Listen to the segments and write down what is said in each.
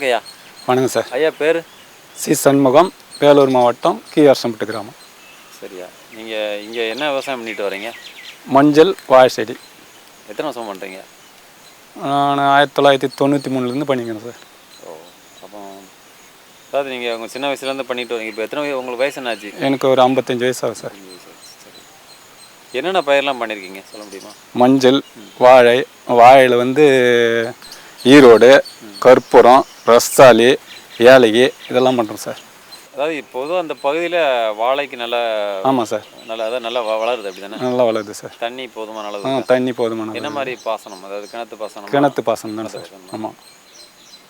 வணக்கம் ஐயா வணக்கம் சார். ஐயா பேர்? சி சண்முகம் வேலூர் மாவட்டம் கீழரசம்பட்டு கிராமம். சரியா. நீங்கள் இங்கே என்ன விவசாயம் பண்ணிட்டு வரீங்க? மஞ்சள் வாழை செடி. எத்தனை வருஷம் பண்ணுறீங்க நான் ஆயிரத்தி தொள்ளாயிரத்தி தொண்ணூற்றி மூணுலேருந்து பண்ணிக்கிறேன் சார். ஓ அப்போ அதாவது நீங்கள் உங்கள் சின்ன வயசுலேருந்து பண்ணிட்டு வரீங்க. இப்போ எத்தனை உங்களுக்கு வயசு என்னாச்சு? எனக்கு ஒரு ஐம்பத்தஞ்சு வயசு சார். சரி. என்னென்ன பயிரெலாம் பண்ணியிருக்கீங்க சொல்ல முடியுமா? மஞ்சள் வாழை வாழையில் வந்து ஈரோடு கற்பூரம் ரஸ்தாலி ஏலகி இதெல்லாம் பண்ணுறோம் சார். அதாவது இப்போதும் அந்த பகுதியில் வாழைக்கு நல்லா ஆமாம் சார். நல்லா அதான் நல்லா வளருது அப்படி தானே நல்லா வளருது சார். தண்ணி போதுமான அளவு தண்ணி போதுமானது என்ன மாதிரி பாசனம்? அதாவது கிணத்து பாசனம்? கிணத்து பாசனம் தானே சார். ஆமாம்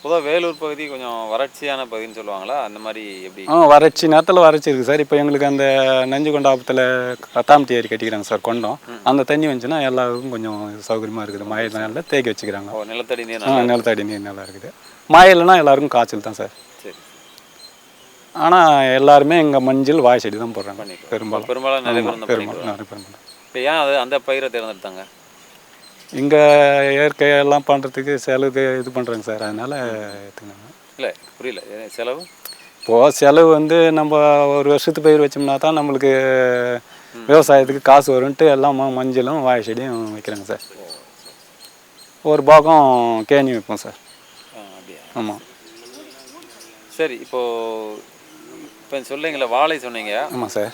பொதுவாக வேலூர் பகுதி கொஞ்சம் வறட்சியான பகுதின்னு சொல்லுவாங்களா? அந்த மாதிரி எப்படி? ஆ வறட்சி நேரத்தில் வறட்சி இருக்குது சார். இப்போ எங்களுக்கு அந்த நஞ்சு கொண்டாபத்தில் கத்தாமட்டி ஏரி கட்டிக்கிறாங்க சார் கொண்டோம். அந்த தண்ணி வந்துச்சுன்னா எல்லாருக்கும் கொஞ்சம் சௌகரியமாக இருக்குது. மழை நாளில் தேக்கி வச்சுக்கிறாங்க. நிலத்தடி நீர் ஆ நிலத்தடி நீர் நல்லா இருக்குது. மழை இல்லைன்னா எல்லாருக்கும் காய்ச்சல் தான் சார். சரி. ஆனால் எல்லாருமே இங்கே மஞ்சள் வாழை செடி தான் போடுறாங்க. பெரும்பாலும். பெரும்பாலும் நிறைய பெரும்பாலும் நிறைய பேர் பண்ணுறாங்க. இப்போ ஏன் அது அந்த பயிரை தேர்ந்தெடுத்தாங்க? இங்கே இயற்கையெல்லாம் பண்ணுறதுக்கு செலவு இது பண்ணுறாங்க சார். அதனால் இல்லை புரியல. செலவு? இப்போது செலவு வந்து நம்ம ஒரு வருஷத்து பயிர் வச்சோம்னா தான் நம்மளுக்கு விவசாயத்துக்கு காசு வரும்ன்ட்டு எல்லாம் மஞ்சளும் வாழை செடியும் வைக்கிறாங்க சார். ஒரு பாகம் கேணி வைப்போம் சார். ஆமாம் சரி இப்போது இப்போ சொல்லுங்களே வாழை சொன்னீங்க. ஆமாம் சார்.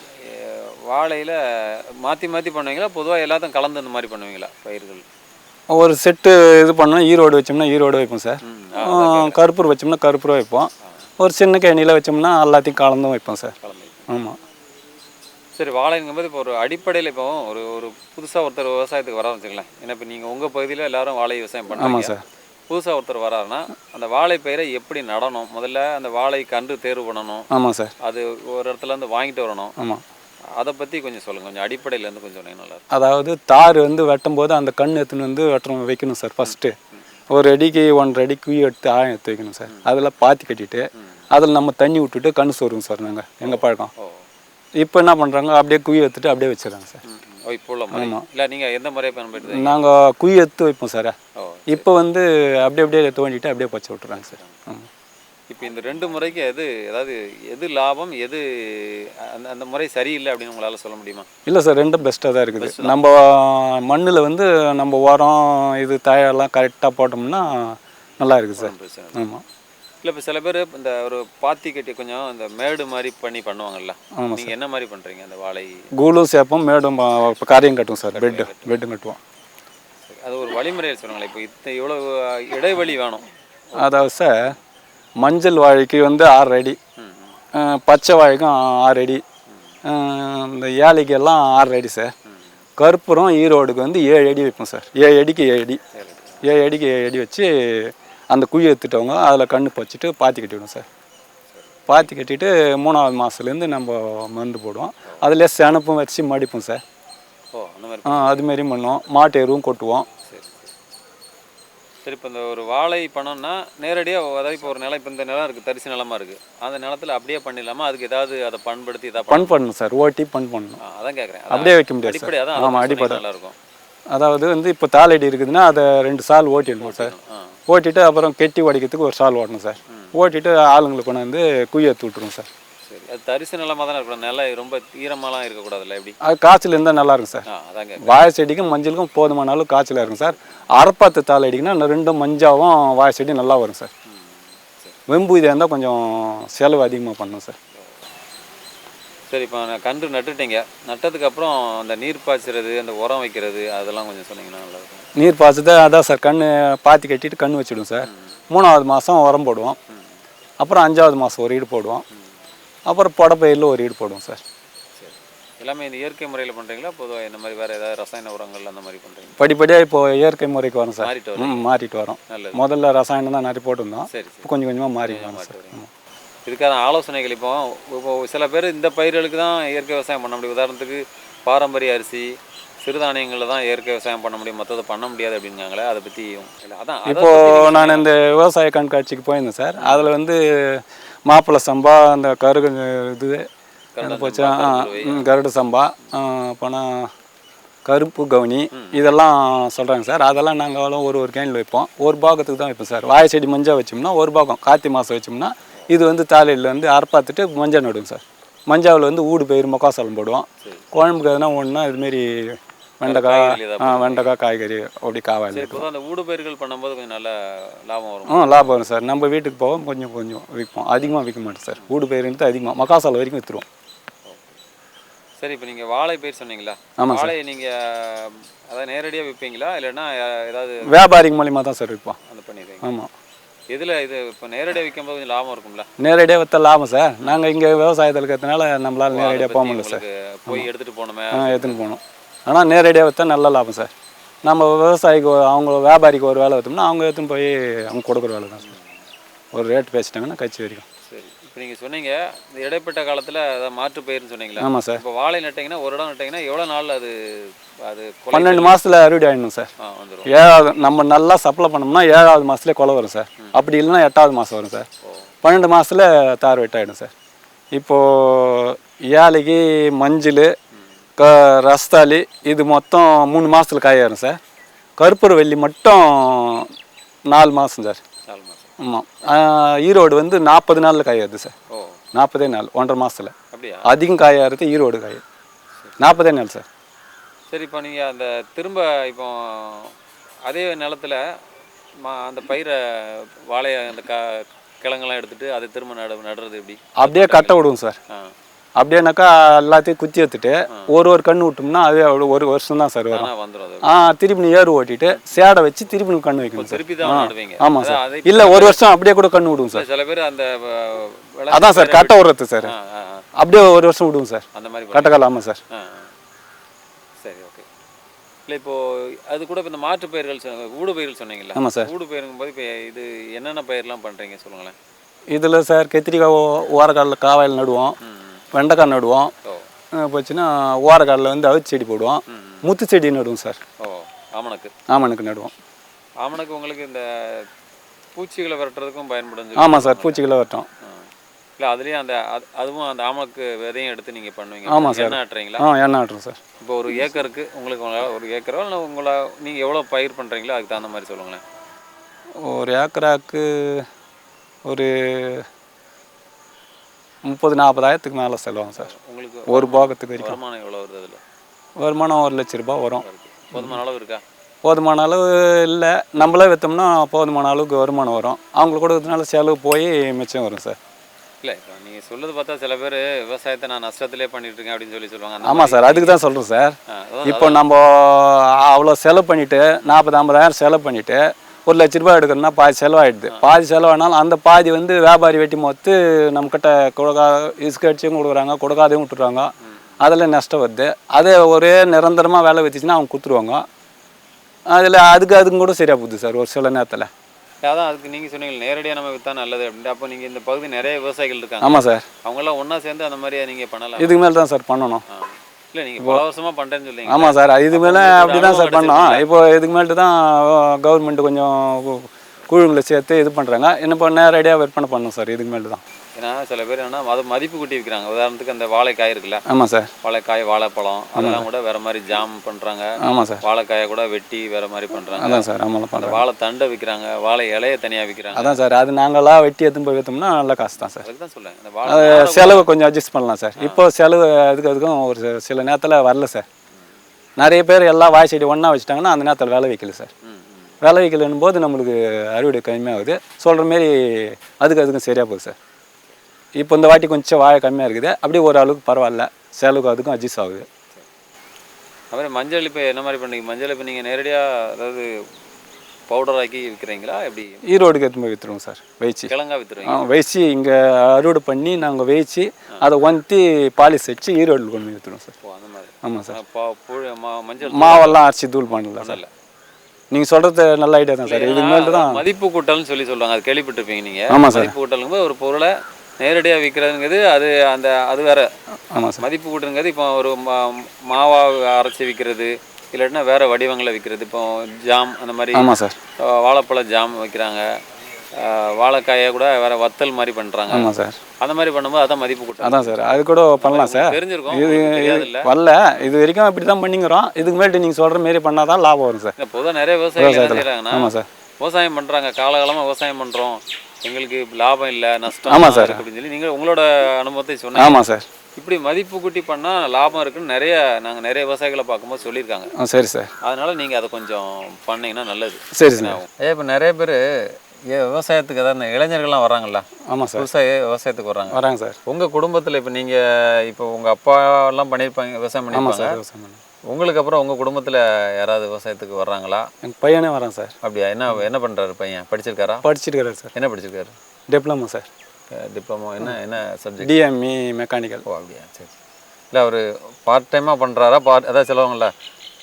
வாழையில மாற்றி மாற்றி பண்ணுவீங்களா? பொதுவாக எல்லாத்தையும் கலந்து இந்த மாதிரி பண்ணுவீங்களா பயிர்கள்? ஒரு செட்டு இது பண்ணோம் ஈரோடு வச்சோம்னா ஈரோடு வைப்போம் சார். கருப்பூர் வச்சோம்னா கருப்பூர் வைப்போம். ஒரு சின்ன கேணியில் வச்சோம்னா எல்லாத்தையும் கலந்தும் வைப்போம் சார். ஆமாம் சரி வாழைங்கும்போது இப்போ ஒரு அடிப்படையில் இப்போ ஒரு ஒரு புதுசாக ஒருத்தர் விவசாயத்துக்கு வர வச்சுக்கலாம் ஏன்னா இப்போ நீங்கள் உங்கள் பகுதியில் எல்லாரும் வாழை விவசாயம் பண்ணுறாங்க. ஆமாம் சார். புதுசாக ஒருத்தர் வராருன்னா அந்த வாழை பயிரை எப்படி நடணும்? முதல்ல அந்த வாழை கன்று தேர்வு பண்ணணும். ஆமாம் சார். அது ஒரு இடத்துல இருந்து வாங்கிட்டு வரணும். ஆமாம் அதை பற்றி கொஞ்சம் சொல்லுங்கள் கொஞ்சம் அடிப்படையிலேருந்து கொஞ்சம் சொன்னீங்க நல்லா அதாவது தார் வந்து வெட்டும் போது அந்த கண் எடுத்துன்னு வந்து வெட்டணும் வைக்கணும் சார் ஃபஸ்ட்டு ஒரு அடிக்கு ஒன்றரை அடி குழி எடுத்து ஆழம் எடுத்து வைக்கணும் சார். அதில் பாத்தி கட்டிட்டு அதில் நம்ம தண்ணி விட்டுட்டு கண் சோறுங்க சார் நாங்கள் எங்கள் பழக்கம். இப்போ என்ன பண்ணுறாங்க அப்படியே குழி எடுத்துட்டு அப்படியே வச்சிடறாங்க சார். இப்போ முறை இல்லை நீங்கள் எந்த முறையை பயன்படுத்துறீங்க? நாங்கள் குழி எடுத்து வைப்போம் சார். இப்போ வந்து அப்படியே அப்படியே தோண்டிட்டு அப்படியே பச்சை விட்டுறாங்க சார். ஆமாம் இப்போ இந்த ரெண்டு முறைக்கு எது அதாவது எது லாபம் எது அந்த அந்த முறை சரியில்லை அப்படின்னு உங்களால் சொல்ல முடியுமா? இல்லை சார் ரெண்டும் பெஸ்ட்டாக தான் இருக்குது. நம்ம மண்ணில் வந்து நம்ம உரம் இது தயாரெல்லாம் கரெக்டாக போட்டோம்னா நல்லா இருக்குது சார். ஆமாம் இல்லை. இப்போ சில பேர் இந்த ஒரு பாத்தி கட்டி கொஞ்சம் இந்த மேடு மாதிரி பண்ணி பண்ணுவாங்கல்ல. ஆமாம் நீங்கள் என்ன மாதிரி பண்ணுறீங்க அந்த வாழை? கூலும் சேர்ப்போம் மேடும் இப்போ காரியம் கட்டுவோம் சார் பெட்டு பெட்டும் கட்டுவோம். அது ஒரு வழிமுறையில் சொல்லுங்களேன் இப்போ இத்த இவ்வளோ இடைவெளி வேணும். அதாவது சார் மஞ்சள் வாழைக்கு வந்து ஆறு அடி. பச்சை வாழைக்கும் ஆறு அடி. இந்த ஏழைக்கெல்லாம் ஆறு அடி சார். கற்பூரம் ஈரோடுக்கு வந்து ஏழு அடி வைப்போம் சார். ஏழு அடிக்கு ஏழு அடி. ஏழு அடிக்கு ஏழு அடி வச்சு அந்த குழி எடுத்துட்டவங்க அதில் கண்ணு பறிச்சிட்டு பாத்தி கட்டிவிடும் சார். பாத்தி கட்டிட்டு மூணாவது மாதத்துலேருந்து நம்ம மருந்து போடுவோம். அதில் செனப்பும் வச்சு மடிப்போம் சார். ஆ, அதுமாரியும் பண்ணுவோம். மாட்டு எருவும் கொட்டுவோம். சரி இப்போ இந்த ஒரு வாழை பண்ணோம்னா நேரடியாக அதாவது இப்போ ஒரு நிலம் இப்போ இந்த நிலம் இருக்குது தரிசு நிலமா இருக்குது அந்த நிலத்துல அப்படியே பண்ணிடலாமா? அதுக்கு ஏதாவது அதை பண்படுத்தி இதாக பண் பண்ணணும் சார் ஓட்டி பண் பண்ணணும். அதான் கேட்குறேன் அப்படியே வைக்க முடியாது அடிப்படை அதான் ஆமாம் அடிப்படை நல்லா இருக்கும் அதாவது வந்து இப்போ தாளடி இருக்குதுன்னா அதை ரெண்டு சால் ஓட்டிடணும் சார். ஓட்டிட்டு அப்புறம் கெட்டி உடைக்கிறதுக்கு ஒரு சால் ஓட்டணும் சார். ஓட்டிட்டு ஆளுங்களுக்கு கொண்டு வந்து குழி எடுத்து விட்டுருவோம் சார். சரி. அது தரிசு நிலமாக தானே இருக்கணும் நிலம் ரொம்ப ஈரமாலாம் இருக்கக்கூடாதுல்ல எப்படி? அது காய்ச்சல் இருந்தால் நல்லா இருக்கும் சார். ஆ வாழை செடிக்கும் மஞ்சளுக்கும் போதுமான அளவு காய்ச்சலாக இருக்கும் சார். அரைப்பாத்து தாள் அடிக்குன்னா ரெண்டும் மஞ்சாவும் வாழை செடி நல்லா வரும் சார். வெம்பு இதாக இருந்தால் கொஞ்சம் செலவு அதிகமாக பண்ணும் சார். சரி இப்போ நான் கன்று நட்டுட்டீங்க. நட்டதுக்கு அப்புறம் அந்த நீர் பாய்ச்சுறது அந்த உரம் வைக்கிறது அதெல்லாம் கொஞ்சம் சொன்னீங்கன்னா நல்லா இருக்கும். நீர் பாய்ச்சது அதான் சார் கண் பாத்தி கட்டிட்டு கண் வச்சிடுவோம் சார். மூணாவது மாதம் உரம் போடுவோம். அப்புறம் அஞ்சாவது மாதம் ஒரு ஈடு போடுவோம். அப்புறம் புடப்பயிரில் ஒரு ஈடு போடுவோம் சார். சரி. எல்லாமே இந்த இயற்கை முறையில் பண்ணுறீங்களா பொதுவாக இந்த மாதிரி வேறு ஏதாவது ரசாயன உரங்கள் அந்த மாதிரி பண்ணுறீங்க படிப்படியாக இப்போ இயற்கை முறைக்கு வரோம் சார். மாறிட்டு வரும் மாறிட்டு வரோம். முதல்ல ரசாயனம் தான் நிறைய போட்டிருந்தோம். சரி இப்போ கொஞ்சம் கொஞ்சமாக மாறி வரோம் இதுக்கான ஆலோசனைகள் இப்போ இப்போ சில பேர் இந்த பயிர்களுக்கு தான் இயற்கை விவசாயம் பண்ண முடியும். உதாரணத்துக்கு பாரம்பரிய அரிசி சிறுதானியங்களில் தான் இயற்கை விவசாயம் பண்ண முடியும். மற்றதை பண்ண முடியாது அப்படிங்காங்களே அதை பற்றி இல்லை அதான் அதை இப்போ நான் இந்த விவசாய கண்காட்சிக்கு போயிருந்தேன் சார். அதில் வந்து மாப்பிள்ளை சம்பா அந்த கருகு இது என்ன போச்சு? கருடு சம்பா. அப்போனா கருப்பு கவுனி. இதெல்லாம் சொல்கிறாங்க சார். அதெல்லாம் நாங்கள் ஒரு ஒரு கேனில் வைப்போம். ஒரு பாகத்துக்கு தான் வைப்போம் சார். வாழை செடி மஞ்சள் வச்சோம்னா ஒரு பாகம். கார்த்திகை மாதம் வச்சோம்னா இது வந்து தாலையில் வந்து அறுப்பாத்துட்டு மஞ்சள் நடுவோம் சார். மஞ்சாவில் வந்து ஊடு பயிர் மொக்காசாலம் போடுவோம். குழம்புக்கு எதுனா ஒன்றுனா இதுமாரி வெண்டைக்காய் வெண்டைக்காய் காய்கறி அப்படி காவாயில் அந்த ஊடு பயிர்கள் பண்ணும்போது கொஞ்சம் நல்ல லாபம் வரும். ஆ லாபம் வரும் சார். நம்ம வீட்டுக்கு போவோம் கொஞ்சம் கொஞ்சம் விற்போம். அதிகமாக விற்க மாட்டோம் சார். ஊடு பயிர்ன்ட்டு அதிகமாக மக்காசாலம் வரைக்கும் விற்றுருவோம் சரி இப்போ நீங்கள் வாழை பயிர் சொன்னீங்களா? ஆமாம் வாழையை நீங்கள் அதாவது நேரடியாக விற்பீங்களா இல்லைன்னா ஏதாவது வியாபாரிங்க மூலியமாக தான் சார் விற்போம். அந்த பண்ணிடுவீங்க. ஆமாம் எதில் இது இப்போ நேரடியாக விற்கும்போது கொஞ்சம் லாபம் இருக்கும்ல? நேரடியாக விற்ற லாபம் சார். நாங்கள் இங்கே விவசாயத்தில் இருக்கிறதுனால நம்மளால் நேரடியாக போக முடியல சார். போய் எடுத்துகிட்டு போகணுமே. எடுத்துன்னு போகணும். ஆனால் நேரடியாக விற்றா நல்ல லாபம் சார். நம்ம விவசாயிக்கு ஒரு- அவங்க வியாபாரிக்கு ஒரு வேலை விற்றோம்னா அவங்க எடுத்துன்னு போய் அவங்க கொடுக்குற வேலை தான் சார். ஒரு ரேட் பேசிட்டாங்கன்னா கட்சி வரைக்கும். சரி. இப்போ நீங்கள் சொன்னீங்க இந்த இடைப்பட்ட காலத்தில் அதை மாற்று பயிர்னு சொன்னீங்களா. ஆமாம் சார். இப்போ வாழை நட்டிங்கன்னா ஒரு இடம் நட்டிங்கன்னா எவ்வளோ நாள் அது அது பன்னெண்டு மாதத்தில் அறுவடை ஆகிடணும் சார். ஏழாவது நம்ம நல்லா சப்ளை பண்ணோம்னா ஏழாவது மாதத்துலேயே கொலை வரும் சார். அப்படி இல்லைன்னா எட்டாவது மாதம் வரும் சார். பன்னெண்டு மாதத்தில் தார் வெட்டாயிடும் சார். இப்போது ஏழைக்கு மஞ்சள் க ரஸ்தாளி இது மொத்தம் மூணு மாதத்தில் காயாயிரும் சார். கருப்பூர வெள்ளி மட்டும் நாலு மாதம் சார். நாலு மாதம் ஆமாம் ஈரோடு வந்து நாற்பது நாளில் காயாது சார். ஓ. நாற்பதே நாள் ஒன்றரை மாதத்தில் அப்படியா? அதிகம் காயாகிறது ஈரோடு காய். நாற்பதே நாள் சார். சரி இப்போ நீங்கள் அந்த திரும்ப இப்போ அதே நிலத்துல மா அந்த பயிரை வாழையை அந்த க கிழங்கெல்லாம் எடுத்துட்டு அதை திரும்ப நடு நடுறது எப்படி? அப்படியே கட்ட விடுவோம் சார். ஆ. அப்படியேனாக்கா எல்லாத்தையும் குத்தி எடுத்துட்டு ஒரு ஒரு கன்று விட்டோம்னா அது அவ்வளோ ஒரு வருஷம் தான் சார் வரும். ஆ திருப்பி ஏறு ஓட்டிட்டு சேடை வச்சு திருப்பி கண்ணு வைக்கணும் சார். ஆமாம் சார். இல்லை ஒரு வருஷம் அப்படியே கூட கண்ணு விடுவோம் சார். சில பேர் அந்த அதான் சார் கட்ட விடுறது சார். அப்படியே ஒரு வருஷம் விடுவோம் சார். அந்த மாதிரி கட்டக்கால் ஆமாம் சார். சரி ஓகே. இல்லை இப்போ அது கூட இப்போ இந்த மாற்று பயிர்கள் ஊடு பயிர்கள் சொன்னீங்களா ஆமாம் சார். ஊடு பயிருங்கும் போது இப்போ இது என்னென்ன பயிர்லாம் பண்ணுறீங்க சொல்லுங்களேன். இதில் சார் கத்திரிக்காய் ஓரக்காலில் காவாயில் நடுவோம். வெண்டைக்காய் நடுவோம். போச்சுன்னா ஓரக்காலில் வந்து அவிச்சு செடி போடுவோம். முத்து செடி நடுவோம் சார். ஓ ஆமணக்கு. ஆமனுக்கு நடுவோம். ஆமணக்கு உங்களுக்கு இந்த பூச்சிகளை விரட்டுறதுக்கும் பயன்படும் ஆமாம் சார் பூச்சிகளை வரட்டும். இல்லை அதுலேயும் அந்த அது- அதுவும் அந்த ஆமணக்கு விதையும் எடுத்து நீங்கள் பண்ணுவீங்க. ஆமாம் சார். என்ன ஆட்டுறீங்களா? ஆ எண்ணெய் ஆட்டுறோம் சார். இப்போ ஒரு ஏக்கருக்கு உங்களுக்கு ஒரு ஏக்கரோ இல்லை உங்களை நீங்கள் எவ்வளோ பயிர் பண்ணுறீங்களோ அதுக்கு தகுந்த மாதிரி சொல்லுங்களேன். ஒரு ஏக்கராக்கு ஒரு முப்பது நாற்பதாயிரத்துக்கு மேலே செலவாகும் சார். உங்களுக்கு ஒரு போகத்துக்கு வரைக்கும். வருமானம் எவ்வளோ வருது அதில்? வருமானம் ஒரு லட்ச ரூபாய் வரும். போதுமான அளவு இருக்கா? போதுமான அளவு இல்லை. நம்மளே விற்றோம்னா போதுமான அளவுக்கு வருமானம் வரும். அவங்களுக்கு கொடுக்கறதுனால செலவு போய் மிச்சம் வரும் சார். இல்லை இப்போ நீங்கள் சொல்றது பார்த்தா சில பேர் விவசாயத்தை நான் நஷ்டத்திலே பண்ணிட்டு இருக்கேன் அப்படின்னு சொல்லி சொல்லுவாங்க. ஆமாம் சார் அதுக்கு தான் சொல்கிறேன் சார். இப்போ நம்ம அவ்வளோ செலவு பண்ணிவிட்டு நாற்பது ஐம்பதாயிரம் செலவு பண்ணிவிட்டு ஒரு லட்ச ரூபாய் எடுக்கணும்னா பாதி செலவாயிடுது. பாதி செலவானாலும் அந்த பாதி வந்து வியாபாரி வெட்டி மொத்து நம்மக்கிட்ட கொடுக்கா இசுக்கு அடிச்சும் கொடுக்குறாங்க கொடுக்காதையும் விட்டுறாங்க அதில் நஷ்டம் வருது. அதே ஒரே நிரந்தரமாக வேலை வச்சுச்சுன்னா அவங்க கொடுத்துருவாங்க அதில் அதுக்கு அதுக்கும் கூட சரியாக போகுது சார் ஒரு சில நேரத்தில். அதான் அதுக்கு நீங்கள் சொன்னீங்க நேரடியாக நம்ம விற்றா நல்லது அப்படின்ட்டு. அப்போ நீங்கள் இந்த பகுதி நிறைய விவசாயிகள் இருக்காங்க. ஆமாம் சார். அவங்கெல்லாம் ஒன்றா சேர்ந்து அந்த மாதிரியா நீங்கள் பண்ணலாம்? இதுக்கு மேலே தான் சார் பண்ணணும். இல்லை நீங்கள் பல வருஷமாக பண்ணுறேன்னு சொல்லிங்க ஆமாம் சார் இது மேலே அப்போ அப்படி தான் சார் பண்ணோம். இப்போ இதுக்கு மேல்ட்டு தான் கவர்மெண்ட் கொஞ்சம் குழுங்களை சேர்த்து இது பண்ணுறாங்க இன்னும் இப்போ நேரடியாக விற்பனை பண்ணணும் சார் இதுக்கு மேலே தான். ஏன்னா சில பேர் என்ன அது மதிப்பு கூட்டி விற்கிறாங்க உதாரணத்துக்கு அந்த வாழைக்காய் இருக்குல்ல? ஆமாம் சார். வாழைக்காய் வாழைப்பழம் அதெல்லாம் கூட வேற மாதிரி ஜாம் பண்ணுறாங்க ஆமாம் சார். வாழைக்காயை கூட வெட்டி வேற மாதிரி பண்ணுறாங்க அதான் சார் ஆமாம் அந்த பண்ணுறோம் வாழை தண்டை விற்கிறாங்க வாழை இலையை தனியாக விற்கிறாங்க அதான் சார் அது நாங்களாம் வெட்டி எடுத்துன்னு போய் விற்றோம்னா நல்ல காசு தான் சார். அதுக்கு தான் சொல்லுங்க இந்த அது வாழை செலவு கொஞ்சம் அட்ஜஸ்ட் பண்ணலாம் சார். இப்போ செலவு அதுக்கு அதுக்கும் ஒரு சில நேரத்தில் வரல சார். நிறைய பேர் எல்லாம் வாய் செடி ஒன்றா வச்சுட்டாங்கன்னா அந்த நேரத்தில் விலை வைக்கல சார். விலை வைக்கலன்னும் போது நம்மளுக்கு அறுவடை கம்மியாகுது சொல்கிற மாரி அதுக்கு அதுக்கும் சரியாக போகுது சார். இப்போ இந்த வாட்டி கொஞ்சம் வாழை கம்மியாக இருக்குது. அப்படியே ஒரு அளவுக்கு பரவாயில்ல. செலவுக்கு அதுக்கும் அட்ஜஸ்ட் ஆகுது. அப்புறம் மஞ்சள் இப்போ என்ன மாதிரி பண்ணுறீங்க மஞ்சள் இப்போ நீங்கள் நேரடியாக அதாவது பவுடர் ஆக்கி விற்கிறீங்களா எப்படி? ஈரோடுக்கு எடுத்து போய் விற்றுருவோம் சார். வைச்சி கிழங்கா விற்றுருவீங்க வைச்சி இங்கே அறுவடை பண்ணி நாங்கள் வேய்ச்சி அதை ஒந்தி பாலிஸ் வச்சு ஈரோடில் கொண்டு போய் விற்றுருவோம் சார். அந்த மாதிரி. ஆமாம் சார். மஞ்சள் மாவெல்லாம் அரைச்சி தூள் பண்ணல சார். பண்ணல. நீங்கள் சொல்கிறது நல்ல ஐடியா தான் சார். இதுக்கு மேலே தான் மதிப்பு கூட்டல்னு சொல்லி சொல்லுவாங்க. அது கேள்விப்பட்டிருப்பீங்க நீங்கள் ஆமாம் சார். மதிப்பு கூட்டலுங்க ஒரு பொருளை நேரடியாக விற்கிறதுங்கிறது அது அந்த அது வேற. ஆமாம் சார் மதிப்பு கூட்டுங்கிறது இப்போ ஒரு மா- மாவா அரைச்சி விற்கிறது இல்லாட்டினா வேற வடிவங்களை விற்கிறது இப்போ ஜாம் அந்த மாதிரி ஆமாம் சார் வாழைப்பழ ஜாம் வைக்கிறாங்க. வாழைக்காயை கூட வேற வத்தல் மாதிரி பண்ணுறாங்க ஆமாம் சார் அந்த மாதிரி பண்ணும்போது அதான் மதிப்பு கூட்டம் அதான் சார் அது கூட பண்ணலாம் சார் தெரிஞ்சிருக்கும். இது வரல. இது வரைக்கும் இப்படி தான் பண்ணிங்கிறோம். இதுக்கு மேட்டு நீங்கள் சொல்கிற மாரி பண்ணால் தான் லாபம் வரும் சார் பொதுவாக நிறைய விவசாயிகள் செய்கிறாங்கன்னா ஆமாம் சார் விவசாயம் பண்ணுறாங்க காலகாலமாக விவசாயம் பண்ணுறோம் எங்களுக்கு லாபம் இல்லை நஷ்டம் ஆமா சார். அப்படின்னு சொல்லி நீங்கள் உங்களோட அனுபவத்தை சொன்னீங்க. ஆமாம் சார். இப்படி மதிப்பு கூட்டி பண்ணால் லாபம் இருக்குன்னு நிறைய நாங்கள் நிறைய விவசாயிகளை பார்க்கும்போது சொல்லியிருக்காங்க. ஆ சரி சார். அதனால நீங்கள் அதை கொஞ்சம் பண்ணீங்கன்னா நல்லது. சரி சார். ஏன் இப்போ நிறைய பேர் விவசாயத்துக்கு அதாவது இந்த இளைஞர்கள்லாம் வராங்கல்ல ஆமாம் சார். புதுசாக விவசாயத்துக்கு வர்றாங்க. வராங்க சார். உங்கள் குடும்பத்தில் இப்போ நீங்கள் இப்போ உங்கள் அப்பா எல்லாம் பண்ணியிருப்பாங்க விவசாயம் ஆமாம் பண்ணியிருப்பாங்க சார் விவசாயம் பண்ணேன். உங்களுக்கு அப்புறம் உங்கள் குடும்பத்தில் யாராவது விவசாயத்துக்கு வர்றாங்களா? எங்கள் பையனே வரான் சார். அப்படியா? என்ன என்ன பண்ணுறாரு பையன்? படிச்சிருக்காரா? படிச்சிருக்காரு சார். என்ன படிச்சிருக்காரு? Diploma sir. டிப்ளமோ. என்ன என்ன சப்ஜெக்ட் டிஎம்இ மெக்கானிக்கல் ஓ அப்படியா? சரி. இல்லை அவர் பார்ட் டைமாக பண்ணுறாரா பார்ட் அதான் சொல்லுவாங்கல்ல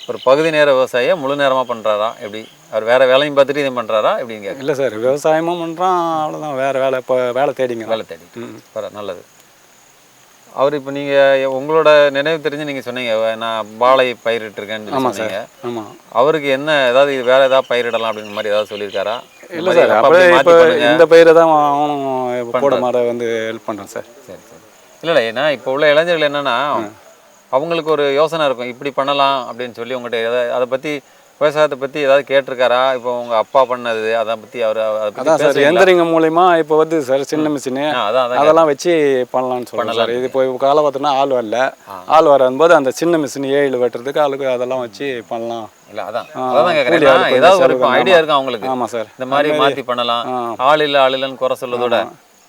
ஒரு பகுதி நேர விவசாயியை முழு நேரமாக பண்ணுறாரா எப்படி? அவர் வேறு வேலையும் பார்த்துட்டு இதையும் பண்ணுறாரா எப்படின்னு கேட்க இல்லை சார் விவசாயமும் பண்ணுறான் அவ்வளோதான் வேறு வேலை இப்போ வேலை தேடிங்க. வேலை தேடி. பர நல்லது. அவர் இப்போ நீங்கள் உங்களோட நினைவு தெரிஞ்சு நீங்கள் சொன்னீங்க "வ- நான் வாழை பயிரிட்டிருக்கேன்னு ஆமாம் சார். ஆமாம் அவருக்கு என்ன ஏதாவது வேற ஏதாவது பயிரிடலாம் அப்படிங்கிற மாதிரி ஏதாவது சொல்லியிருக்காரா? இல்லை சார் அப்பா அப்படியே அப்படி இப்போ. இந்த பயிரை தான் அவனும் போட மாற வந்து ஹெல்ப் பண்ணுறேன் சார். சரி சரி. இல்லை இல்லை ஏன்னா இப்போ உள்ள இளைஞர்கள் என்னன்னா அவங்களுக்கு ஒரு யோசனை இருக்கும் இப்படி பண்ணலாம் அப்படின்னு சொல்லி உங்கள்கிட்ட அதை பற்றி விவசாயத்தை பற்றி ஏதாவது கேட்டிருக்காரா? இப்போ உங்கள் அப்பா பண்ணது அதை பற்றி அவர் அதான் சார் எந்திரிங்க மூலயமா இப்போ வந்து சார் சின்ன மிஷினு அதெல்லாம் வச்சு பண்ணலாம்னு சொல்லுங்கள் சார். இது இப்போ காலம் பார்த்தோன்னா ஆள் வரல. ஆள் வரும்போது அந்த சின்ன மிஷின் ஏழு வெட்டுறதுக்கு ஆளுக்கு அதெல்லாம் வச்சு பண்ணலாம். இல்லை அதான். அதான் கேட்குறேன் கூலி ஆளுக்கு ஏதாவது ஒரு செலவு ஐடியா. இருக்கும் அவங்களுக்கு ஆமாம் சார். இந்த மாதிரி மாற்றி பண்ணலாம். ஆள் இல்லை ஆள் இல்லைன்னு குறை சொல்றதோட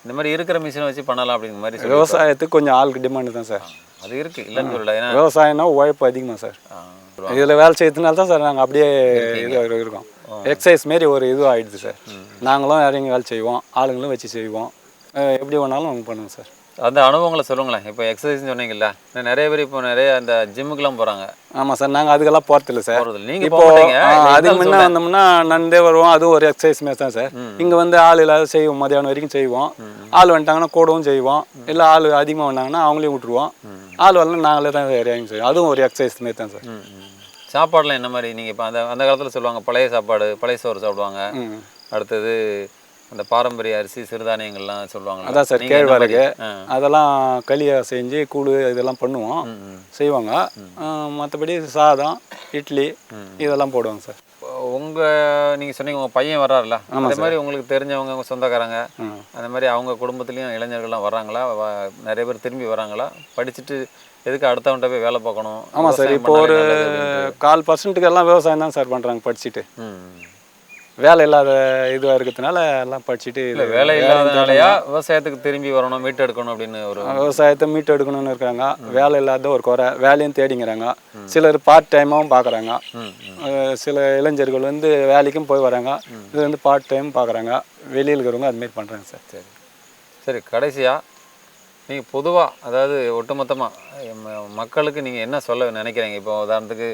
இந்த மாதிரி இருக்கிற மிஷினை வச்சு பண்ணலாம் அப்படிங்கிற மாதிரி விவசாயத்துக்கு கொஞ்சம் ஆளுக்கு டிமாண்டு தான் சார். அது இருக்கு. இல்லைன்னு சொல்லல. ஏன்னா விவசாயம்னா உழைப்பு அதிகமாக சார். இதில் வேலை செய்யறதுனால தான் சார் நாங்கள் அப்படியே இது இருக்கோம். எக்ஸசைஸ் மாரி ஒரு இது ஆயிடுது சார். நாங்களும் இறங்கி வேலை செய்வோம். ஆளுங்களும் வச்சு செய்வோம். எப்படி வேணாலும் பண்ணுவோம் சார். அந்த அனுபவங்களை சொல்லுங்களேன். இப்போ எக்ஸசைஸ் சொன்னீங்கல்ல நிறைய பேர் இப்போ நிறைய அந்த ஜிம்முக்குலாம் போகிறாங்க ஆமாம் சார் நாங்கள் அதுக்கெல்லாம் போகிறதில்ல சார். நீங்கள் இப்போ அதுக்கு இருந்தாலும் முன்ன வந்தோம்னா நண்டே வருவோம். அதுவும் ஒரு எக்ஸசைஸ் மாரி தான் சார். இங்கே வந்து ஆள் இல்லாத செய்வோம். மதியானம் வரைக்கும் செய்வோம். ஆள் வந்துட்டாங்கன்னா கூடவும் செய்வோம். இல்லை ஆள் அதிகமாக வந்தாங்கன்னா அவங்களையும் விட்டுருவோம். ஆள் வரல நாங்களே தான் இறங்கி செய்வோம். அதுவும் ஒரு எக்ஸசைஸ் மாரி தான் சார். சாப்பாடுலாம் என்ன மாதிரி நீங்கள் இப்போ அந்த அந்த காலத்தில் சொல்லுவாங்க பழைய சாப்பாடு பழைய சோறு சாப்பிடுவாங்க. அடுத்தது அந்த பாரம்பரிய அரிசி சிறுதானியங்கள்லாம் சொல்லுவாங்க அதான் சார் கேழ்வரகு அதெல்லாம் களியை செஞ்சு கூழ் இதெல்லாம் பண்ணுவோம். செய்வாங்க. மற்றபடி சாதம் இட்லி இதெல்லாம் போடுவாங்க சார். உங்கள் நீங்கள் சொன்னீங்க உங்கள் பையன் வர்றாருல அதே மாதிரி உங்களுக்கு தெரிஞ்சவங்க உங்கள் சொந்தக்காரங்க. அந்த மாதிரி அவங்க குடும்பத்துலேயும் இளைஞர்கள்லாம் வர்றாங்களா? நிறைய பேர் திரும்பி வராங்களா படிச்சுட்டு எதுக்கு அடுத்தவன்ட்ட போய் வேலை பார்க்கணும்? ஆமாம் சார் இப்போ ஒரு. கால் பர்சன்ட்டுக்கு எல்லாம் விவசாயம் தான் சார் பண்ணுறாங்க படிச்சுட்டு. ம். வேலை இல்லாத இதுவாக இருக்கிறதுனால எல்லாம் படிச்சுட்டு இல்ல வேலை இல்லாதனாலயா விவசாயத்துக்கு திரும்பி வரணும் மீட்டு எடுக்கணும் அப்படின்னு ஒரு விவசாயத்தை மீட்டு எடுக்கணும்னு இருக்காங்க வேலை இல்லாத ஒரு குறை வேலையும் தேடிங்கிறாங்க. சிலர் பார்ட் டைமாகவும் பார்க்குறாங்க. சில இளைஞர்கள் வந்து வேலைக்கும் போய் வராங்க. இது வந்து பார்ட் டைம் பார்க்குறாங்க. வெளியில் இருக்கிறவங்க அதுமாரி பண்ணுறாங்க சார். சரி. சரி கடைசியா நீங்கள் பொதுவாக அதாவது ஒட்டுமொத்தமாக மக்களுக்கு நீங்கள் என்ன சொல்ல நினைக்கிறீங்க? இப்போ உதாரணத்துக்கு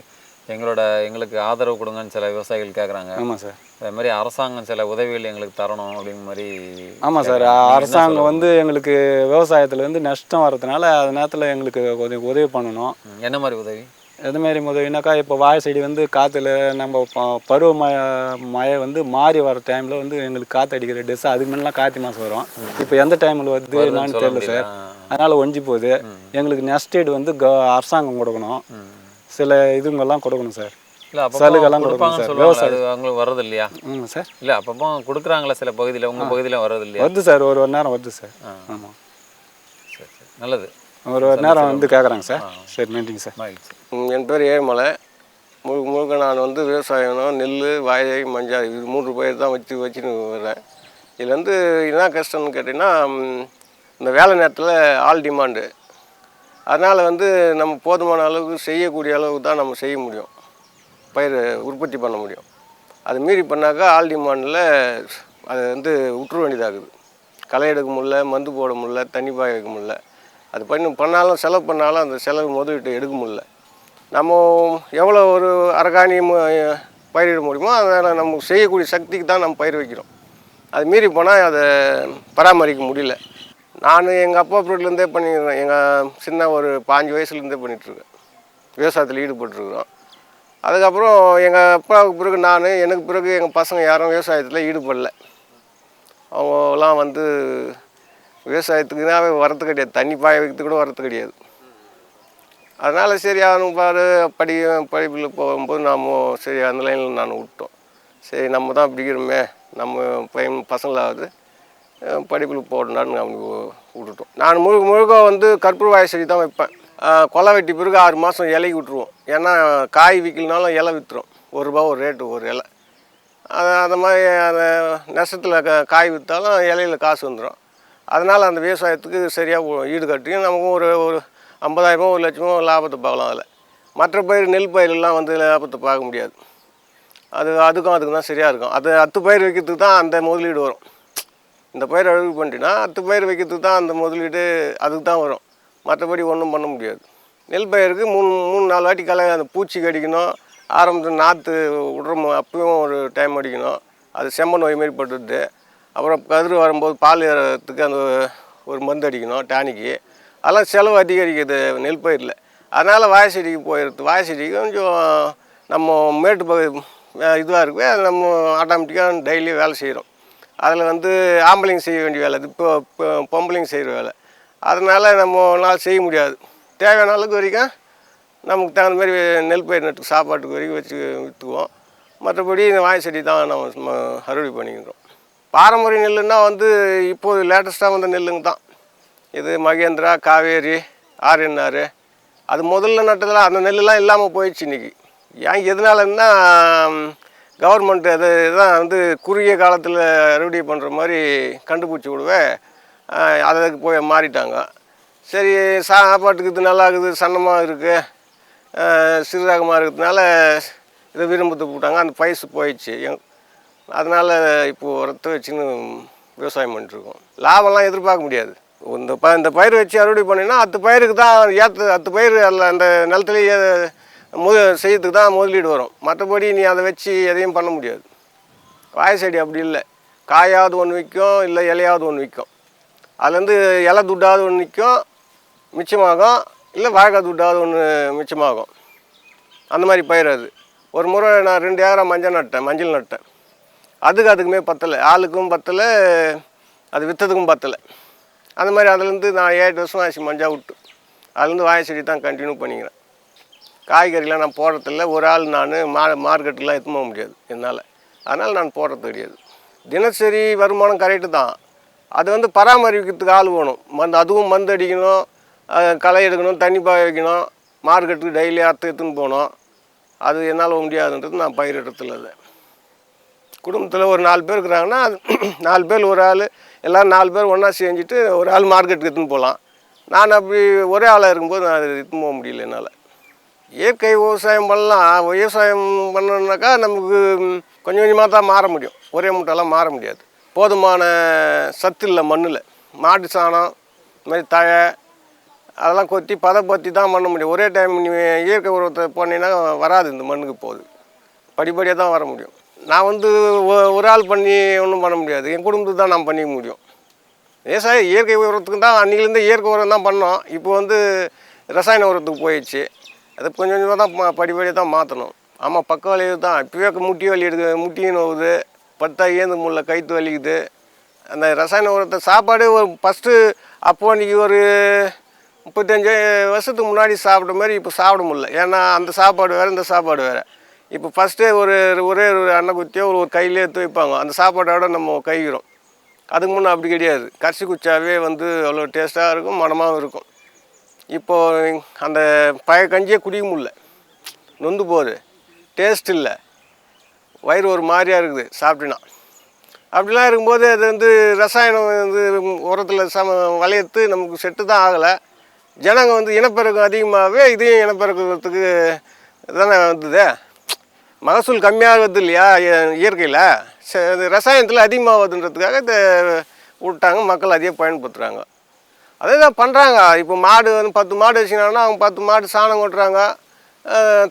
எங்களோட எங்களுக்கு ஆதரவு கொடுங்கன்னு சில விவசாயிகள் கேட்குறாங்க ஆமாம் சார். அதே மாதிரி அரசாங்கம் சில உதவிகள் எங்களுக்கு தரணும் அப்படிங்கிற மாதிரி ஆமாம் சார். அரசாங்கம் வந்து எங்களுக்கு விவசாயத்தில் வந்து நஷ்டம் வர்றதுனால அந்த நேரத்தில் எங்களுக்கு உதவி உதவி பண்ணணும். என்ன மாதிரி உதவி? எதுமாரி உதவினாக்கா இப்போ வாழை செடி வந்து காற்றுல நம்ம பருவ மழை மழை வந்து மாறி வர டைமில் வந்து எங்களுக்கு காற்று அடிக்கிற ட்ரெஸ் அதுக்கு முன்னெல்லாம் கார்த்திகை மாதம் வரும். இப்போ எந்த டைமில் வருது என்னன்னு தெரியல சார். அதனால் ஒஞ்சி போகுது. எங்களுக்கு நெஸ்டேடு வந்து க அரசாங்கம் கொடுக்கணும். ம். சில இதுங்கெல்லாம் கொடுக்கணும் சார். சலுகைலாம் கொடுக்கணும் கொடுப்பாங்கன்னு சார். சொல்லுவாங்க அவங்களுக்கு வர்றது இல்லையா ஆமாம் சார். இல்ல அப்பப்போ கொடுக்குறாங்களா சில பகுதியில் உங்க பகுதியில் வர்றது இல்லையா வருது சார் ஒரு ஒரு நேரம் வருது சார். ஆமாம் சரி சரி. நல்லது. ஒரு ஒரு நேரம் வந்து கேட்குறாங்க சார். சரி நன்றிங்க சார். மகிழ்ச்சி ம், என் பேர் ஏழுமலை. முழுக்க முழுக்க நான் வந்து விவசாயம் நெல் வாழை மஞ்சள் இது மூன்று பயிர் தான் வச்சு வச்சுன்னு வரேன் இதில் வந்து என்ன கஷ்டம்னு கேட்டிங்கன்னா இந்த வேலை நேரத்தில் ஆல் டிமாண்டு. அதனால் வந்து நம்ம போதுமான அளவுக்கு செய்யக்கூடிய அளவுக்கு தான் நம்ம செய்ய முடியும். பயிர் உற்பத்தி பண்ண முடியும். அது மீறி பண்ணாக்கா ஆல் டிமாண்டில் அதை வந்து உற்று வேண்டியதாகுது. களை எடுக்க முடில மந்து போட முடில தண்ணி பாய வைக்க முடில அது பண்ணி பண்ணாலும் செலவு பண்ணாலும் அந்த செலவு முதலீட்டு எடுக்க முடில நம்ம எவ்வளோ ஒரு அரகாணியம் பயிரிட முடியுமோ அதில் நம்ம செய்யக்கூடிய சக்திக்கு தான் நம்ம பயிர் வைக்கிறோம். அது மீறி போனால் அதை பராமரிக்க முடியல. நான் எங்கள் அப்பா வீட்டிலேருந்தே பண்ணிடுறேன் எங்கள் சின்ன ஒரு பாஞ்சு வயசுலேருந்தே பண்ணிகிட்ருக்கேன் விவசாயத்தில் ஈடுபட்டுருக்குறோம். அதுக்கப்புறம் எங்கள் அப்பாவுக்கு பிறகு நான் எனக்கு பிறகு எங்கள் பசங்க யாரும் விவசாயத்தில் ஈடுபடல. அவங்கலாம் வந்து விவசாயத்துக்குனாவே வரத்து கிடையாது. தண்ணி பாய வைக்கிறது கூட வரத்து கிடையாது. அதனால் சரி அவனுக்கு பாரு படி படிப்பில் போகும்போது நாம் சரி அந்த லைனில் நான் விட்டோம். சரி நம்ம தான் பிடிக்கிறோமே. நம்ம பையன் பசங்களாவது படிப்பில் போடணுன்னு அவனுக்கு விட்டுட்டோம். நான் முழுக்க முழுக்க வந்து கற்பூர் வாழை செடி தான் வைப்பேன். கொலை வெட்டி பிறகு ஆறு மாதம் இலைக்கு விட்டுருவோம். ஏன்னா காய் விற்கலனாலும் இலை விற்றுரும் ஒரு ரூபா ஒரு ரேட்டு ஒரு இலை. அது அந்த மாதிரி அந்த நெசத்தில் க காய் விற்றாலும் இலையில காசு வந்துடும் அதனால் அந்த விவசாயத்துக்கு சரியாக ஈடுகட்டியும் நமக்கும் ஒரு ஒரு ஐம்பதாயிரமோ ஒரு லட்சமோ லாபத்தை பார்க்கலாம் அதில். மற்ற பயிர் நெல் பயிரெல்லாம் வந்து லாபத்தை பார்க்க முடியாது. அது அதுக்கும் அதுக்கு தான் சரியாக இருக்கும். அது அத்து பயிர் வைக்கிறதுக்கு தான் அந்த முதலீடு வரும். இந்த பயிர் அழுகு பண்ணிட்டீங்கன்னா அத்து பயிர் வைக்கிறதுக்கு தான் அந்த முதலீடு அதுக்கு தான் வரும். மற்றபடி ஒன்றும் பண்ண முடியாது. நெல் பயிருக்கு மூணு மூணு நாலு வாட்டி களை அந்த பூச்சி கடிக்கணும். ஆரம்பத்தில் நாற்று விடுறோம் அப்பயும் ஒரு டைம் அடிக்கணும். அது செம்ம நோய் மாரி பட்டுடுது. அப்புறம் கதிர் வரும்போது பால் ஏறத்துக்கு அந்த ஒரு மருந்து அடிக்கணும் டானிக்கு. அதெல்லாம் செலவு அதிகரிக்குது நெல் பயிரில். அதனால் வாழை செடிக்கு போயிடுது. வாழை கொஞ்சம் நம்ம மேட்டு பகுதி இதுவாக இருக்கு அது நம்ம ஆட்டோமேட்டிக்காக டெய்லி வேலை செய்கிறோம் அதில் வந்து ஆம்பளைங்க செய்ய வேண்டிய வேலை இப்போ இப்போ பொம்பளைங்க செய்கிற வேலை. அதனால் நம்ம நாள் செய்ய முடியாது. தேவையான அளவுக்கு வரைக்கும் நமக்கு தகுந்த மாதிரி நெல் பயிர் நட்டு சாப்பாட்டுக்கு வரைக்கும் வச்சு விற்றுக்குவோம் மற்றபடி இந்த வாழை செடி தான் நம்ம சும்மா அறுவடை பண்ணிக்கிறோம் பாரம்பரிய நெல்லுன்னா வந்து இப்போது லேட்டஸ்ட்டாக வந்த நெல்லுங்க தான். இது மகேந்திரா காவேரி ஆர்என்ஆர் அது முதல்ல நட்டதெல்லாம் அந்த நெல்லுலாம் இல்லாமல் போயிடுச்சு இன்றைக்கி ஏன் எதனாலன்னா கவர்மெண்ட் அது தான் வந்து குறுகிய காலத்தில் அறுவடை பண்ணுற மாதிரி கண்டுபிடிச்சி விடுவே அதுக்கு போய் மாறிட்டாங்க. சரி சாப்பாட்டுக்கு இது நல்லா இருக்குது சன்னமாக இருக்குது சிறுதாகமாக இருக்கிறதுனால இதை விரும்பத்து போட்டாங்க. அந்த பைசு போயிடுச்சு. எங் அதனால் இப்போது உரத்தை வச்சுன்னு விவசாயம் பண்ணிட்டுருக்கோம் லாபம்லாம் எதிர்பார்க்க முடியாது. இந்த ப இந்த பயிர் வச்சு அறுவடை பண்ணினா அத்து பயிருக்கு தான் ஏற்று அத்து பயிர் அதில் அந்த நிலத்துலேயே மு செய்யறதுக்கு தான் முதலீடு வரும். மற்றபடி நீ அதை வச்சு எதையும் பண்ண முடியாது. வாய செடி அப்படி இல்லை. காயாவது ஒன்று விற்கும் இல்லை இலையாவது ஒன்று விற்கும் அதுலேருந்து இலை துட்டாவது ஒன்று நிற்கும் மிச்சமாகும் இல்லை வாழைக்காய் துட்டாவது ஒன்று மிச்சமாகும். அந்த மாதிரி பயிர் அது. ஒரு முறை நான் ரெண்டு ஏக்கரா மஞ்சள் நட்டேன் மஞ்சள் நட்டேன். அதுக்கு அதுக்குமே பத்தலை. ஆளுக்கும் பத்தலை அது விற்றதுக்கும் பத்தலை. அந்த மாதிரி அதுலேருந்து நான் ஏழு வருஷம் ஆச்சு மஞ்சள் விட்டு. அதுலேருந்து வாழை செடி தான் கண்டினியூ பண்ணிக்கிறேன். காய்கறிலாம் நான் போடுறதில்ல. ஒரு ஆள் நான் மா மார்க்கெட்டுலாம் எடுத்து போக முடியாது என்னால். அதனால் நான் போடுறது கிடையாது. தினசரி வருமானம் கரெக்டு தான். அது வந்து பராமரிக்கிறதுக்கு ஆள் வேணும். மந்த் அதுவும் மருந்து அடிக்கணும் களை எடுக்கணும் தண்ணி பாய வைக்கணும் மார்க்கெட்டுக்கு டெய்லி அறுத்து எடுத்துன்னு போகணும். அது என்னால் முடியாதுன்றது நான் பயிரிடத்தில் இல்லை குடும்பத்தில் ஒரு நாலு பேர் இருக்கிறாங்கன்னா அது நாலு பேர் ஒரு ஆள் எல்லோரும் நாலு பேர் ஒன்றா செஞ்சுட்டு ஒரு ஆள் மார்க்கெட்டுக்கு எடுத்துன்னு போகலாம் நான் அப்படி ஒரே ஆளாக இருக்கும்போது நான் எடுத்துன்னு போக முடியல என்னால். இயற்கை விவசாயம் பண்ணலாம். விவசாயம் பண்ணணுன்னாக்கா நமக்கு கொஞ்சம் கொஞ்சமாக தான் மாற முடியும். ஒரே மூட்டெல்லாம் மாற முடியாது. போதுமான சத்து இல்லை மண்ணில். மாட்டு சாணம் இது மாதிரி தழை அதெல்லாம் கொத்தி பதப்படுத்தி தான் பண்ண முடியும். ஒரே டைம் நீ இயற்கை உரத்தை போனீங்கன்னா வராது இந்த மண்ணுக்கு போகுது. படிப்படியாக தான் வர முடியும். நான் வந்து ஒரு ஆள் பண்ணி ஒன்றும் பண்ண முடியாது. என் குடும்பத்துக்கு தான் நான் பண்ணிக்க முடியும். விவசாயம் இயற்கை உரத்துக்கு தான் அன்றைக்கிலேருந்து இயற்கை உரம் தான் பண்ணோம். இப்போ வந்து ரசாயன உரத்துக்கு போயிடுச்சு. அது கொஞ்சம் கொஞ்சமாக தான் படிப்படியாக தான் மாற்றணும் ஆமாம் பக்க வலி தான். இப்போவே முட்டி வலி எடுக்கு முட்டியும் நோவுது. பத்தா ஏந்து முள்ள கைத்து வலிக்குது. அந்த ரசாயன உரத்தை சாப்பாடு ஒரு ஃபஸ்ட்டு அப்போ அன்றைக்கி ஒரு முப்பத்தஞ்சு வருஷத்துக்கு முன்னாடி சாப்பிட்ட மாதிரி இப்போ சாப்பிட முடியல. ஏன்னா அந்த சாப்பாடு வேறு இந்த சாப்பாடு வேறு. இப்போ ஃபஸ்ட்டே ஒரு ஒரே ஒரு அன்னை குத்தியோ ஒரு ஒரு கையிலே எடுத்து வைப்பாங்க அந்த சாப்பாட்டோட நம்ம கைகிறோம் அதுக்கு முன்னே அப்படி கிடையாது. கரிசி குச்சாவே வந்து அவ்வளோ டேஸ்ட்டாக இருக்கும் மனமாகவும் இருக்கும். இப்போது அந்த பழைய கஞ்சியே குடிக்க முடியல. நொந்து போகுது. டேஸ்ட் இல்லை. வயிறு ஒரு மாதிரியாக இருக்குது சாப்பிட்டினா. அப்படிலாம் இருக்கும்போது அது வந்து ரசாயனம் வந்து உரத்தில் சம வளையத்து நமக்கு செட்டு தான் ஆகலை. ஜனங்க வந்து இனப்பெருக்கம் அதிகமாகவே இதையும் இனப்பெருக்கத்துக்கு தானே வந்தது? மகசூல் கம்மியாகுது இல்லையா இய- இயற்கையில்? இது ரசாயனத்தில் அதிகமாகுதுன்றதுக்காக இதை விட்டாங்க மக்கள் அதையே பயன்படுத்துகிறாங்க அதே தான் பண்ணுறாங்க இப்போ மாடு வந்து பத்து மாடு வச்சுக்கிறாங்கன்னா அவங்க பத்து மாடு சாணம் ஓட்டுறாங்க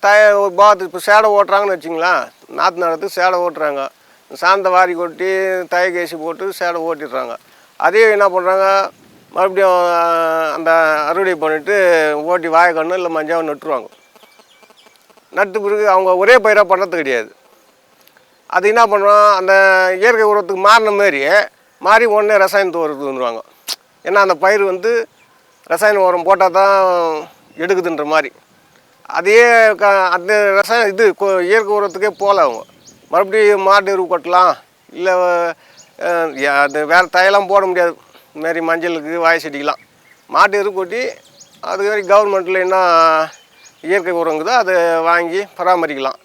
தய ஒரு பாத்து இப்போ சேடை ஓட்டுறாங்கன்னு வச்சுங்களேன் நாற்று நடத்துக்கு சேடை ஓட்டுறாங்க. சாந்த வாரி கொட்டி தயகேசி போட்டு சேடை ஓட்டிடுறாங்க. அதே என்ன பண்ணுறாங்க மறுபடியும் அந்த அறுவடை பண்ணிவிட்டு ஓட்டி வாயக்கண்ணு இல்லை மஞ்சாவை நட்டுருவாங்க. நட்டு பிறகு அவங்க ஒரே பயிராக பண்ணுறது கிடையாது. அது என்ன பண்ணுறோம் அந்த இயற்கை உரத்துக்கு மாறின மாதிரியே மாறி உடனே ரசாயனத்து உரத்துக்கு வந்துடுவாங்க ஏன்னா அந்த பயிர் வந்து ரசாயன உரம் போட்டால் தான் எடுக்குதுன்ற மாதிரி அதையே க அந்த ரசாயன இது இயற்கை உரத்துக்கே போகல அவங்க. மறுபடியும் மாட்டு எருவு கொட்டலாம். இல்லை அது வேறு தையெல்லாம் போட முடியாது. இதுமாரி மஞ்சளுக்கு வாய் செடிக்கலாம் மாட்டு எருவு கொட்டி அதுக்கு மாதிரி கவர்மெண்ட்டில் என்ன இயற்கை உரங்குதோ அதை வாங்கி பராமரிக்கலாம்.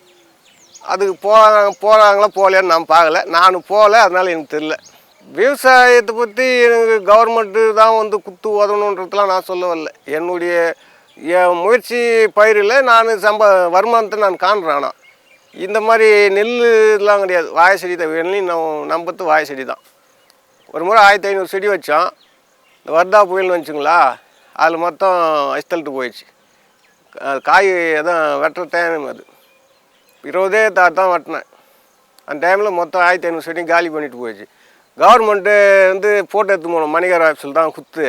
அதுக்கு போகிறாங்க போகிறாங்களா போகலையான்னு நான் பார்க்கல. நான் போகல அதனால் எனக்கு தெரில விவசாயத்தை பற்றி எனக்கு கவர்மெண்ட்டு தான் வந்து குத்து உதவணுன்றதுலாம் நான் சொல்ல வரல. என்னுடைய என் முயற்சி பயிரில் நான் சம்ப வருமானத்தை நான் காண்றேன் ஆனால் இந்த மாதிரி நெல் இதெல்லாம் கிடையாது. வாழை செடி தான். வேணும்னு நம்பத்து வாழை செடி தான். ஒரு முறை ஆயிரத்தி ஐநூறு செடி வச்சோம் இந்த வர்தா புயல்னு வச்சுங்களா அதில் மொத்தம் அஸ்தல்ட்டு போயிடுச்சு. காய் அதான் வெட்டுற டைம் அது. இருபதே தா தான் வெட்டினேன். அந்த டைமில் மொத்தம் ஆயிரத்தி ஐநூறு செடியும் காலி பண்ணிட்டு போயிடுச்சு. கவர்மெண்ட்டு வந்து ஃபோட்டோ எடுத்து போனோம். மணிகர் ஆஃபீஸில் தான் குத்து.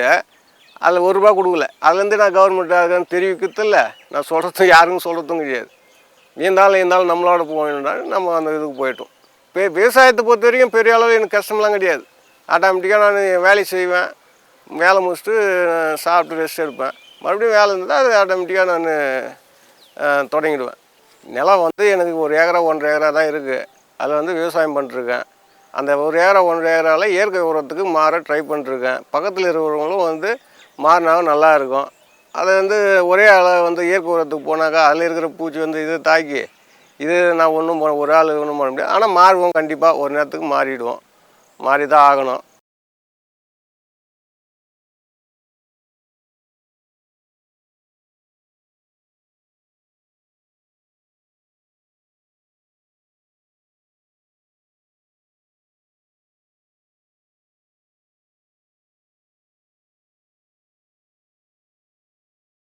அதில் ஒரு ரூபா கொடுக்கல. அதுலேருந்து நான் கவர்மெண்ட் அதுன்னு தெரிவிக்கிறதில்ல. நான் சொல்கிறதும் யாருக்கும் சொல்கிறதும் கிடையாது. இருந்தாலும் இருந்தாலும் நம்மளோட போகணுன்னா நம்ம அந்த இதுக்கு போயிட்டோம். இப்போ விவசாயத்தை பொறுத்த வரைக்கும் பெரிய அளவு எனக்கு கஷ்டம்லாம் கிடையாது. ஆட்டோமேட்டிக்காக நான் வேலை செய்வேன். வேலை முடிச்சுட்டு சாப்பிட்டு ரெஸ்ட் எடுப்பேன். மறுபடியும் வேலை இருந்தால் அது ஆட்டோமேட்டிக்காக நான் தொடங்கிடுவேன். நிலம் வந்து எனக்கு ஒரு ஏக்கரா ஒன்றரை ஏக்கரா தான் இருக்குது அதில் வந்து விவசாயம் பண்ணிட்டுருக்கேன். அந்த ஒரு ஏக்கரா ஒன்றரை ஏக்கராவில் இயற்கை உரத்துக்கு மாற ட்ரை பண்ணிட்டுருக்கேன். பக்கத்தில் இருக்கிறவங்களும் வந்து மாறினாலும் நல்லா இருக்கும். அதை வந்து ஒரே ஆளாக வந்து இயற்கை உரத்துக்கு போனாக்கா அதில் இருக்கிற பூச்சி வந்து இது தாக்கி இது நான் ஒன்றும் ஒரு ஆள் ஒன்றும் பண்ண முடியாது. ஆனால் மாறுவோம் கண்டிப்பாக ஒரு நேரத்துக்கு மாறிடுவோம். மாறி தான் ஆகணும்.